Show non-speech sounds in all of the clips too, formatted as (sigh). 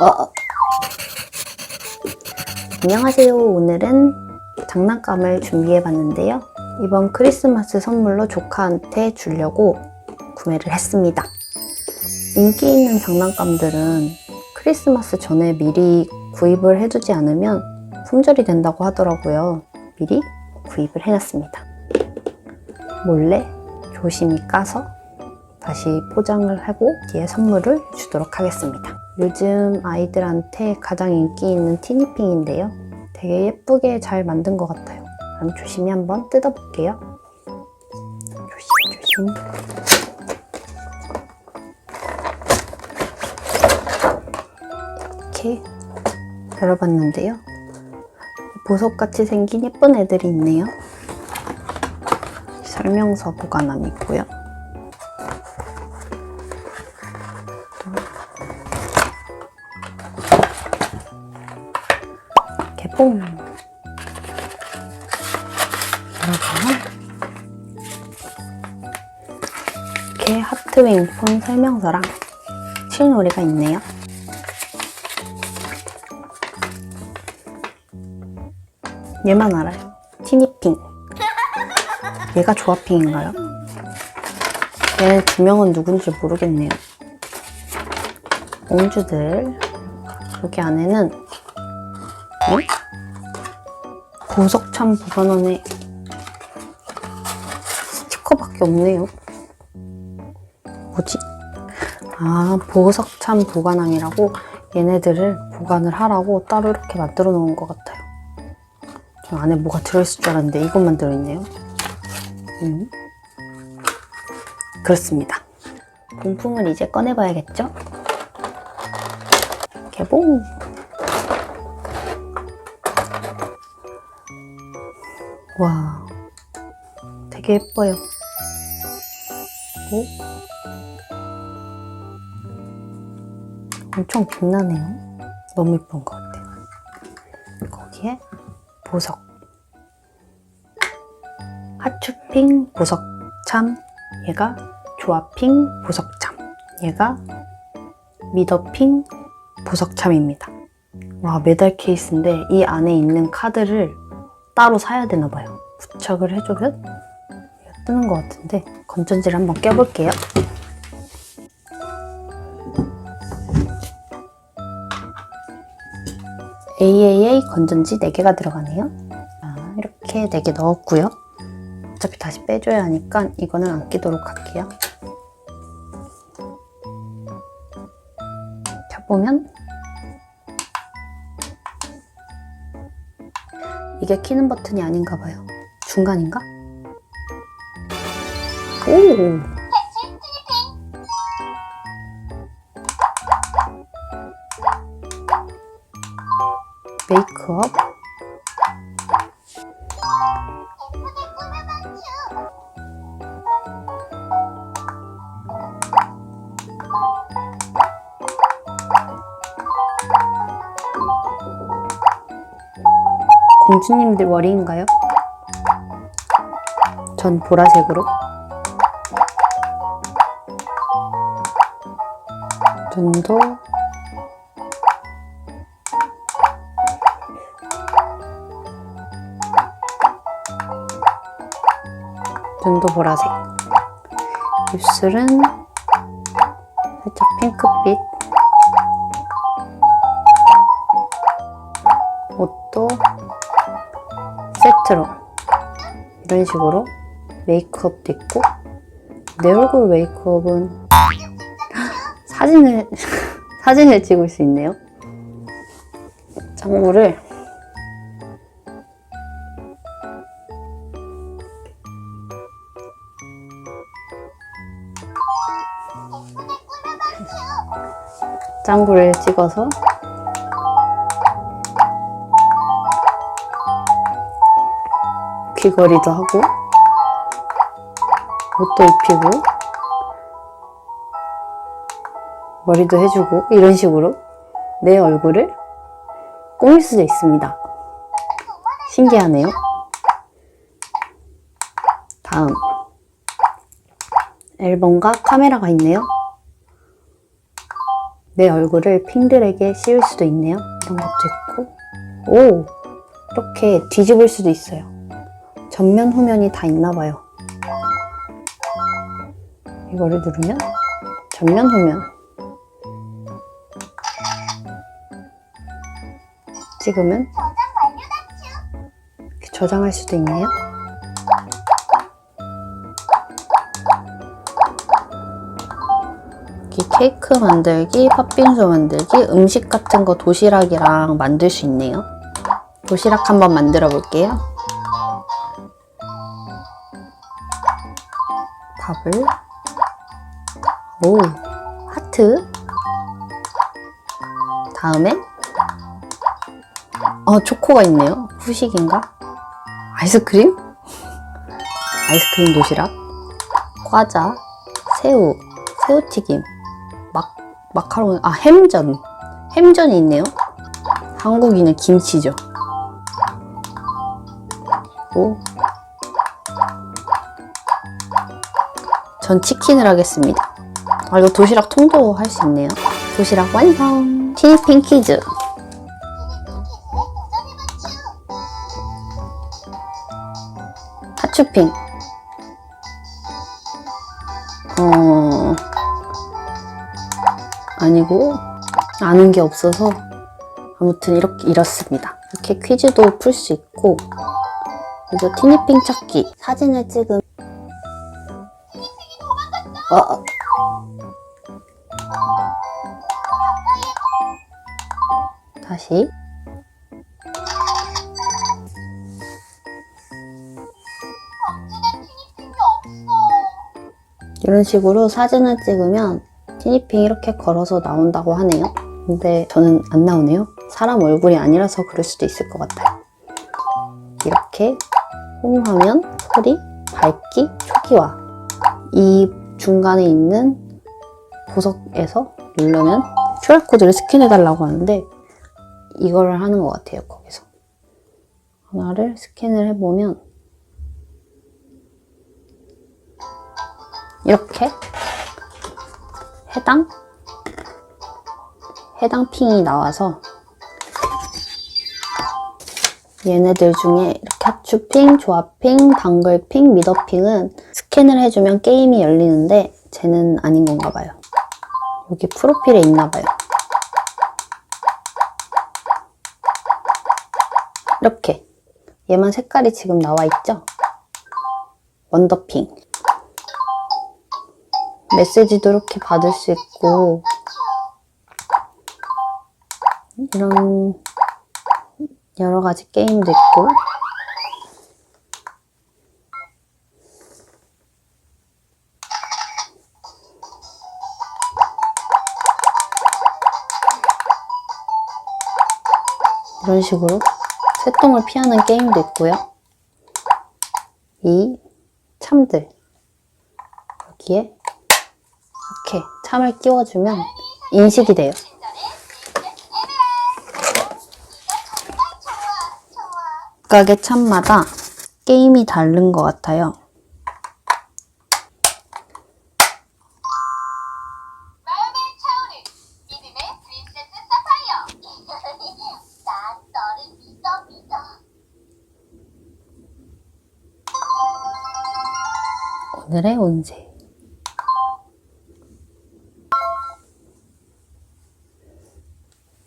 어. 안녕하세요. 오늘은 장난감을 준비해 봤는데요. 이번 크리스마스 선물로 조카한테 주려고 구매를 했습니다. 인기 있는 장난감들은 크리스마스 전에 미리 구입을 해두지 않으면 품절이 된다고 하더라고요. 미리 구입을 해놨습니다. 몰래 조심히 까서 다시 포장을 하고 뒤에 선물을 주도록 하겠습니다. 요즘 아이들한테 가장 인기 있는 티니핑인데요. 되게 예쁘게 잘 만든 것 같아요. 그럼 조심히 한번 뜯어볼게요. 조심, 조심. 이렇게 열어봤는데요. 보석같이 생긴 예쁜 애들이 있네요. 설명서 보관함 있고요. 여러분. 이렇게 하트윙 폰 설명서랑 칠놀이가 있네요. 얘만 알아요. 티니핑. 얘가 조아핑인가요? 얘두 명은 누군지 모르겠네요. 옹주들. 여기 안에는 어? 보석참 보관원에 스티커밖에 없네요. 뭐지? 아, 보석참 보관함이라고 얘네들을 보관을 하라고 따로 이렇게 만들어 놓은 것 같아요. 저 안에 뭐가 들어있을 줄 알았는데 이것만 들어있네요. 음. 그렇습니다. 본품을 이제 꺼내봐야겠죠? 개봉! 와, 되게 예뻐요. 오? 엄청 빛나네요. 너무 예쁜 것 같아요. 거기에 보석. 하추핑 보석참. 얘가 조아핑 보석참. 얘가 미더핑 보석참입니다. 와, 메달 케이스인데 이 안에 있는 카드를 따로 사야 되나 봐요. 부착을 해주면 뜨는 것 같은데 건전지를 한번 껴볼게요. AAA 건전지 4개가 들어가네요. 아, 이렇게 4개 넣었고요. 어차피 다시 빼줘야 하니까 이거는 안 끼도록 할게요. 켜보면 이게 키는 버튼이 아닌가 봐요. 중간인가? 오! 메이크업. 공주님들 머리인가요? 전 보라색으로. 눈도 눈도 보라색. 입술은 살짝 핑크빛. 옷도 세트로 이런 식으로 메이크업도 있고 내 얼굴 메이크업은 (gasps) 사진을 (laughs) 사진을 찍을 수 있네요. 짱구를 짱구를 찍어서 귀걸이도 하고 옷도 입히고 머리도 해주고 이런 식으로 내 얼굴을 꾸밀 수도 있습니다. 신기하네요. 다음 앨범과 카메라가 있네요. 내 얼굴을 핑들에게 씌울 수도 있네요. 이런 것도 있고. 오! 이렇게 뒤집을 수도 있어요. 전면 후면이 다 있나 봐요. 이거를 누르면 전면 후면 찍으면 저장할 수도 있네요. 케이크 만들기, 팥빙수 만들기, 음식 같은 거 도시락이랑 만들 수 있네요. 도시락 한번 만들어 볼게요. 밥을 오 하트 다음에 어 초코가 있네요. 후식인가? 아이스크림? (laughs) 아이스크림 도시락 과자 새우 새우튀김 막 마카롱 아 햄전 햄전이 있네요. 한국인은 김치죠. 오. 전 치킨을 하겠습니다. 아, 이거 도시락 통도 할 수 있네요. 도시락 완성! 티니핑 퀴즈. 하츄핑. 어, 아니고, 아는 게 없어서, 아무튼 이렇게, 이렇습니다. 이렇게 퀴즈도 풀 수 있고, 그리고 티니핑 찾기. 사진을 찍으면, 어. 다시. 이런 식으로 사진을 찍으면 티니핑 이렇게 걸어서 나온다고 하네요. 근데 저는 안 나오네요. 사람 얼굴이 아니라서 그럴 수도 있을 것 같아요. 이렇게 홈화면, 소리, 밝기, 초기화 이 중간에 있는 보석에서 누르면 QR코드를 스캔해달라고 하는데 이거를 하는 것 같아요, 거기서. 하나를 스캔을 해보면 이렇게 해당 해당 핑이 나와서 얘네들 중에 이렇게 하추핑, 조합핑, 방글핑, 미더핑은 스캔을 해주면 게임이 열리는데 쟤는 아닌 건가 봐요. 여기 프로필에 있나 봐요. 이렇게 얘만 색깔이 지금 나와 있죠? 원더핑 메시지도 이렇게 받을 수 있고 이런 여러 가지 게임도 있고 이런 식으로 새똥을 피하는 게임도 있고요. 이 참들 여기에 이렇게 참을 끼워주면 인식이 돼요. 각각의 참마다 게임이 다른 것 같아요. (laughs) 오늘의 운세.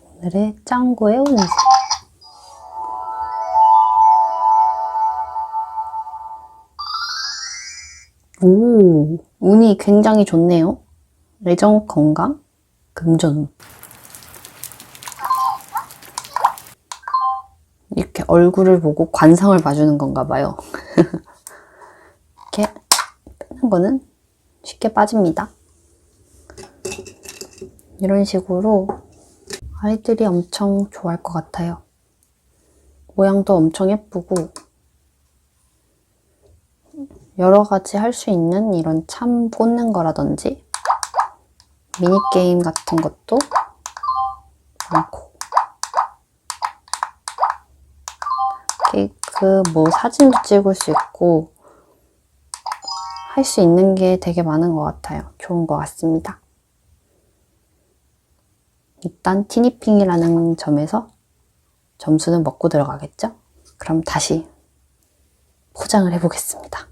오늘의 짱구의 운세. 오, 운이 굉장히 좋네요. 애정 건강, 금전. 이렇게 얼굴을 보고 관상을 봐주는 건가 봐요. (laughs) 이렇게 빼는 거는 쉽게 빠집니다. 이런 식으로 아이들이 엄청 좋아할 것 같아요. 모양도 엄청 예쁘고 여러 가지 할 수 있는 이런 참 꽂는 거라든지 미니게임 같은 것도 많고 케이크 뭐 사진도 찍을 수 있고 할 수 있는 게 되게 많은 것 같아요. 좋은 것 같습니다. 일단 티니핑이라는 점에서 점수는 먹고 들어가겠죠? 그럼 다시 포장을 해보겠습니다.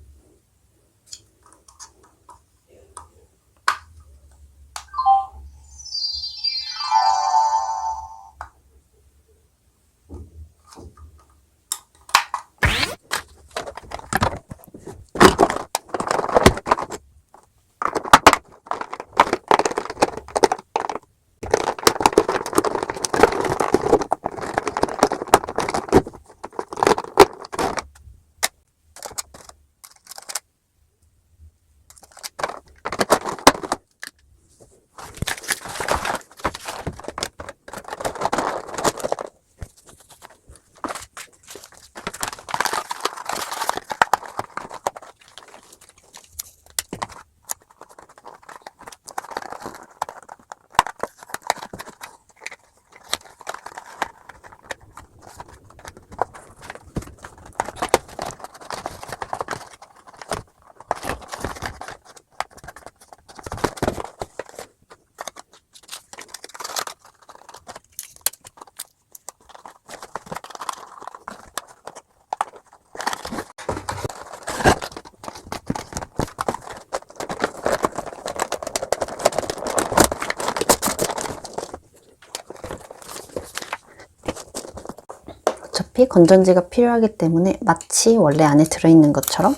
어차피 건전지가 필요하기 때문에 마치 원래 안에 들어있는 것처럼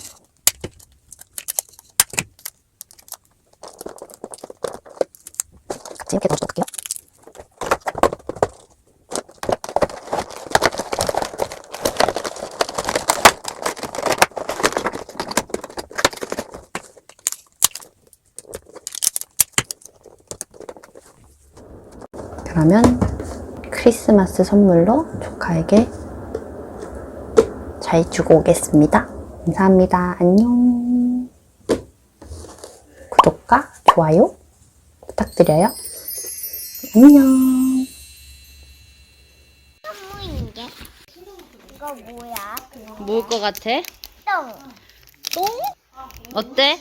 같이 이렇게 넣어서 넣을게요. 그러면 크리스마스 선물로 조카에게 잘 주고 오겠습니다. 감사합니다. 안녕. 구독과 좋아요 부탁드려요. 안녕. 선물인 게 이거 뭐야? 뭘 것 같아? 똥. 똥? 어때?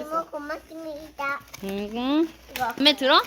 이모 고맙습니다. 응. 마음에 들어?